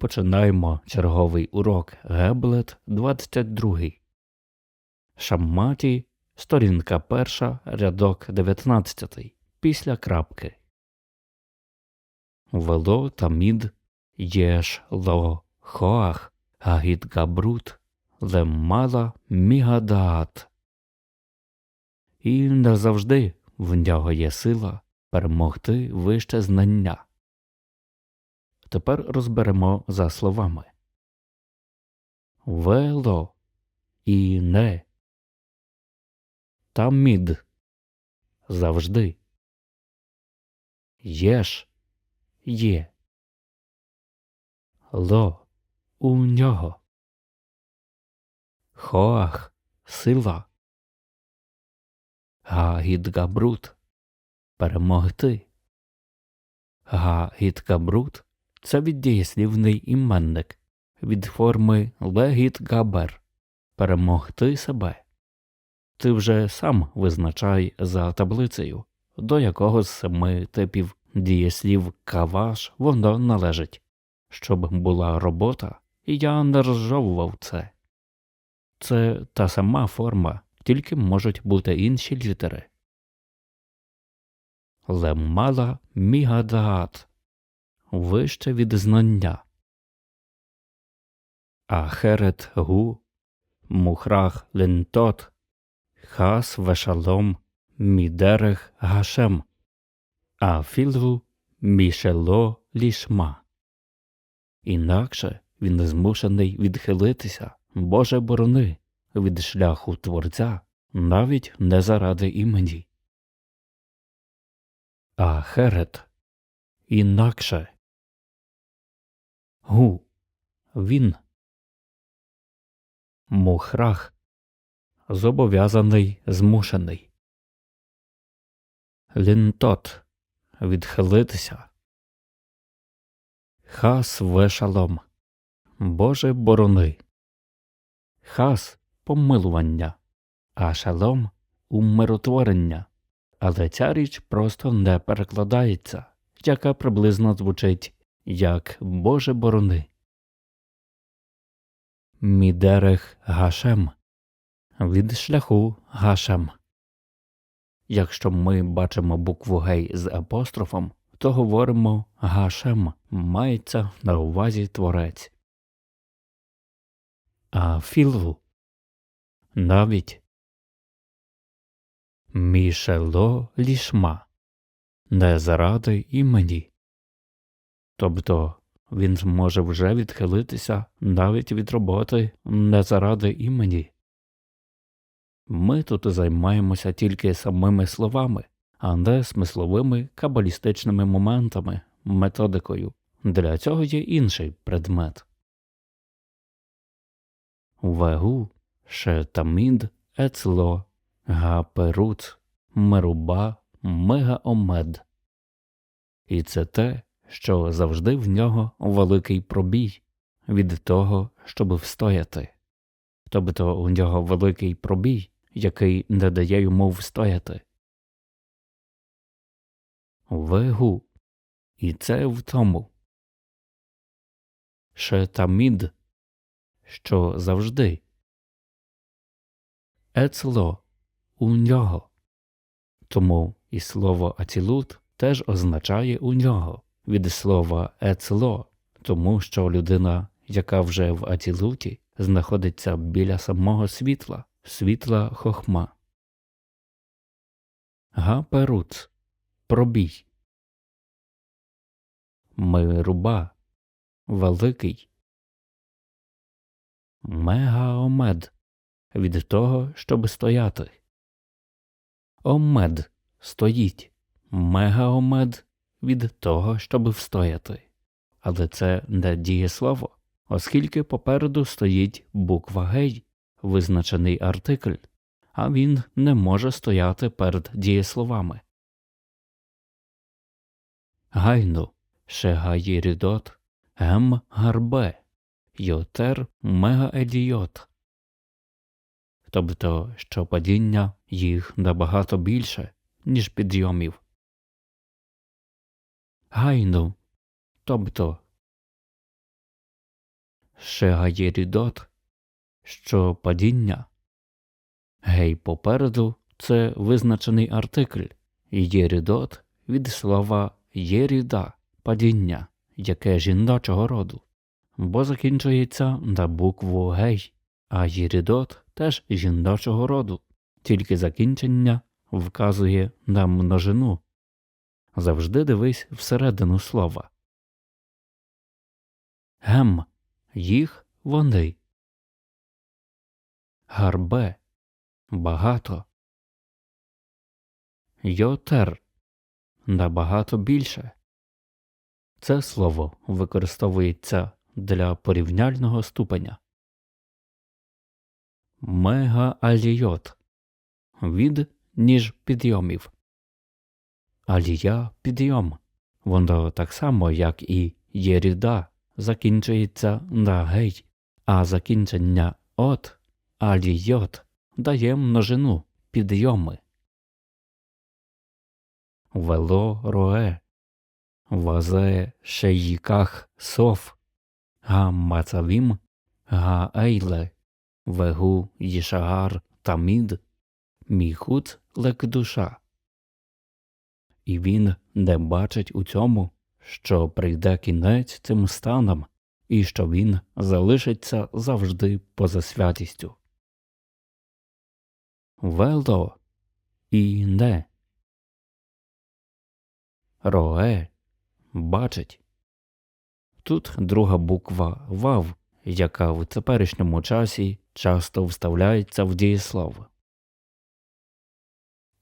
починаємо черговий урок Геблет 22. Шамматі, сторінка перша, рядок 19, після крапки. Вело тамід єш ло хоах гагід габрут леммала мігадаат. І не завжди в нього є сила перемогти вище знання. Тепер розберемо за словами. Вело і не. Тамід завжди. Єш. Є. Ло у нього. Хоах сила. Гагідгабрут. Перемогти. Гагідгабрут це віддієслівний іменник від форми легіт габер перемогти себе. Ти вже сам визначай за таблицею, до якого з семи типів дієслів каваш воно належить. Щоб була робота, я не розжовував це. Це та сама форма, тільки можуть бути інші літери. Леммала мігадаат вище від знання. Ахерет гу, мухрах лентот, хас вешалом, мідерех гашем, а афілгу мішело лішма. Інакше він змушений відхилитися, Боже борони, від шляху Творця, навіть не заради імені. Ахерет інакше. Гу. Він. Мухрах. Зобов'язаний змушений. Лінтот. Відхилитися. Хас вешалом. Боже борони. Хас помилування, а шалом умиротворення. Але ця річ просто не перекладається яка приблизно звучить як Боже борони. Мідерех Гашем від шляху Гашем. Якщо ми бачимо букву гей з апострофом, то говоримо Гашем мається на увазі творець. А філву навіть мішело лішма не заради імені. Тобто він зможе вже відхилитися навіть від роботи не заради імені. Ми тут займаємося тільки самими словами, а не смисловими кабалістичними моментами, методикою. Для цього є інший предмет. Вегу шетамід ецло гаперут меруба мегаомед. І це те, що завжди в нього великий пробій від того, щоб встояти. Тобто у нього великий пробій, який не дає йому встояти. Вегу. І це в тому. Шетамід, що завжди. Ецло у нього. Тому і слово ацілут теж означає у нього від слова ецло, тому що людина, яка вже в ацілуті, знаходиться біля самого світла, світла хохма. Гаперуц пробій. Мируба великий. Мегаомед від того, щоб стояти. Омед стоїть, мегаомед від того, щоб встояти. Але це не дієслово, оскільки попереду стоїть буква гей, визначений артикль, а він не може стояти перед дієсловами. Гайну шегаїрідот гем гарбе йотер мегаедіот тобто що падіння їх набагато більше, ніж підйомів. Гайну, тобто шегаєрідот, що падіння. Гей попереду це визначений артикль, єрідот від слова єріда падіння, яке жіночого роду, бо закінчується на букву гей, а єрідот теж жіночого роду, тільки закінчення вказує на множину. Завжди дивись всередину слова. Гем їх вони. Гарбе багато. Йотер набагато більше. Це слово використовується для порівняльного ступеня. Мегаалійот від ніж підйомів. Алія підйом. Воно так само, як і єріда, закінчується на гей, а закінчення от алійот дає множину підйоми. Вело рое, вазе шеїках соф, га мацавім, га ейле, вегу їшагар тамід, міхут лек душа. І він не бачить у цьому, що прийде кінець цим станам, і що він залишиться завжди поза святістю. Вело і не. Роe бачить. Тут друга буква вав, яка в теперішньому часі часто вставляється в дієслово.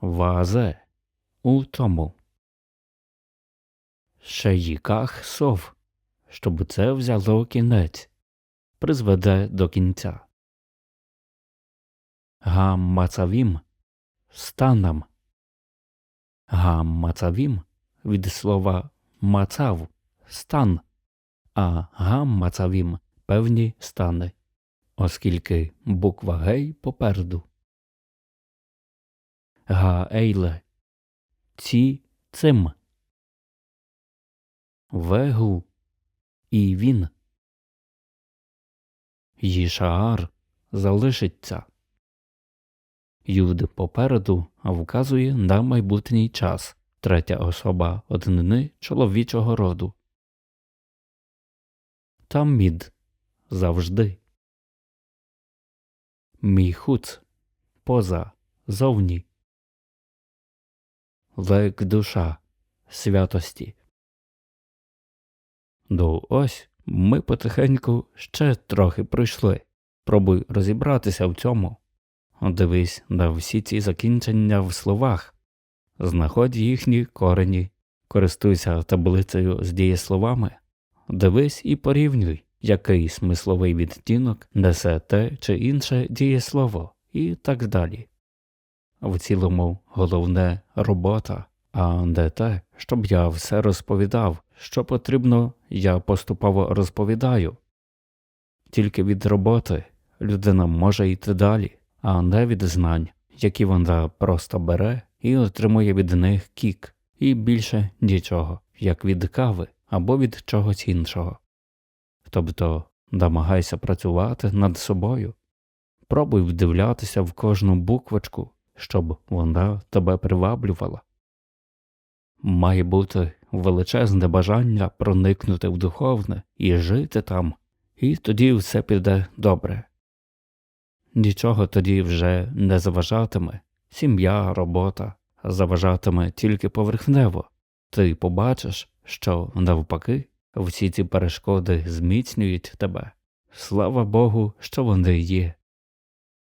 Вазе у тому. Шеїках сов, щоб це взяло кінець, призведе до кінця. Гаммацавім станам. Гаммацавім від слова мацав стан, а гаммацавім певні стани, оскільки буква гей попереду. Гаейле ці цим. Вегу і він. Їшаар залишиться. Юд попереду вказує на майбутній час, третя особа однини чоловічого роду. Тамід завжди. Міхуц поза зовні. Лек душа святості. Ну ось ми потихеньку ще трохи пройшли. Пробуй розібратися в цьому. Дивись на всі ці закінчення в словах, знаходь їхні корені, користуйся таблицею з дієсловами, дивись і порівнюй, який смисловий відтінок несе те чи інше дієслово, і так далі. В цілому головне робота, а не те, щоб я все розповідав, що потрібно, я поступово розповідаю. Тільки від роботи людина може йти далі а не від знань, які вона просто бере і отримує від них кік, і більше нічого, як від кави або від чогось іншого. Тобто намагайся працювати над собою, пробуй вдивлятися в кожну буквочку, щоб вона тебе приваблювала. Має бути величезне бажання проникнути в духовне і жити там, і тоді все піде добре нічого тоді вже не заважатиме, сім'я, робота заважатиме тільки поверхнево, ти побачиш, що навпаки всі ці перешкоди зміцнюють тебе. Слава Богу, що вони є.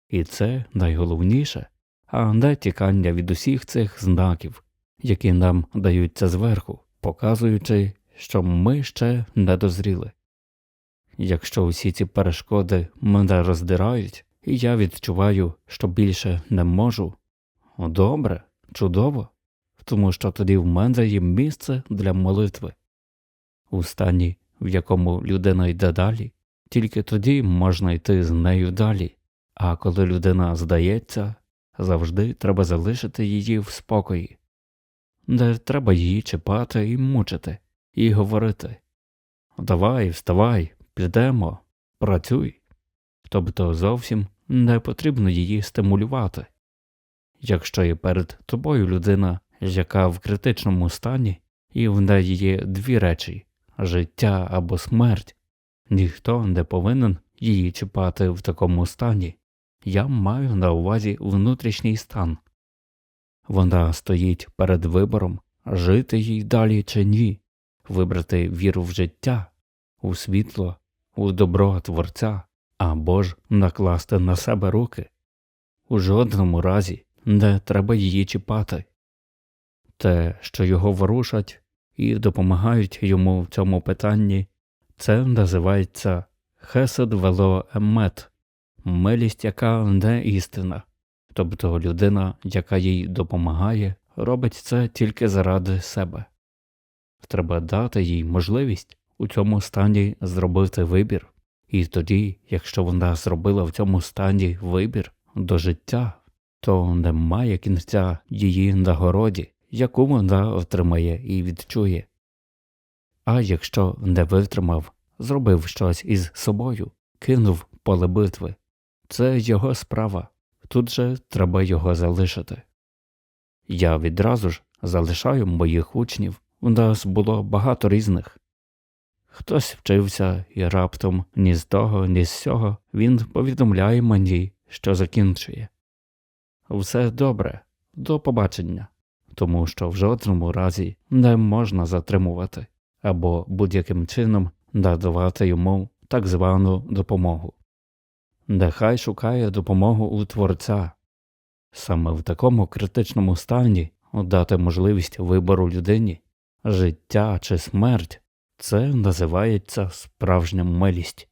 І це найголовніше, а не тікання від усіх цих знаків, які нам даються зверху, показуючи, що ми ще не дозріли. Якщо усі ці перешкоди мене роздирають, і я відчуваю, що більше не можу. Добре, чудово, тому що тоді в мене є місце для молитви. У стані, в якому людина йде далі, тільки тоді можна йти з нею далі, а коли людина здається, завжди треба залишити її в спокої, не треба її чіпати і мучити, і говорити Давай, вставай, підемо, працюй. Тобто зовсім не потрібно її стимулювати. Якщо є перед тобою людина, яка в критичному стані, і в неї є дві речі життя або смерть, ніхто не повинен її чіпати в такому стані. Я маю на увазі внутрішній стан. Вона стоїть перед вибором, жити їй далі чи ні, вибрати віру в життя, у світло, у добро Творця або ж накласти на себе руки. У жодному разі не треба її чіпати. Те, що його ворушать і допомагають йому в цьому питанні, це називається хесед вело емет, милість, яка не істина. Тобто людина, яка їй допомагає, робить це тільки заради себе. Треба дати їй можливість у цьому стані зробити вибір, і тоді, якщо вона зробила в цьому стані вибір до життя, то немає кінця її нагороді, яку вона отримає і відчує. А якщо не витримав, зробив щось із собою, кинув поле битви, це його справа, тут же треба його залишити. Я відразу ж залишаю моїх учнів, у нас було багато різних. Хтось вчився і раптом ні з того, ні з сього він повідомляє мені, що закінчує. Все добре, до побачення, тому що в жодному разі не можна затримувати або будь-яким чином надавати йому так звану допомогу. Нехай шукає допомогу у Творця. Саме в такому критичному стані дати можливість вибору людині життя чи смерть це називається справжня милість.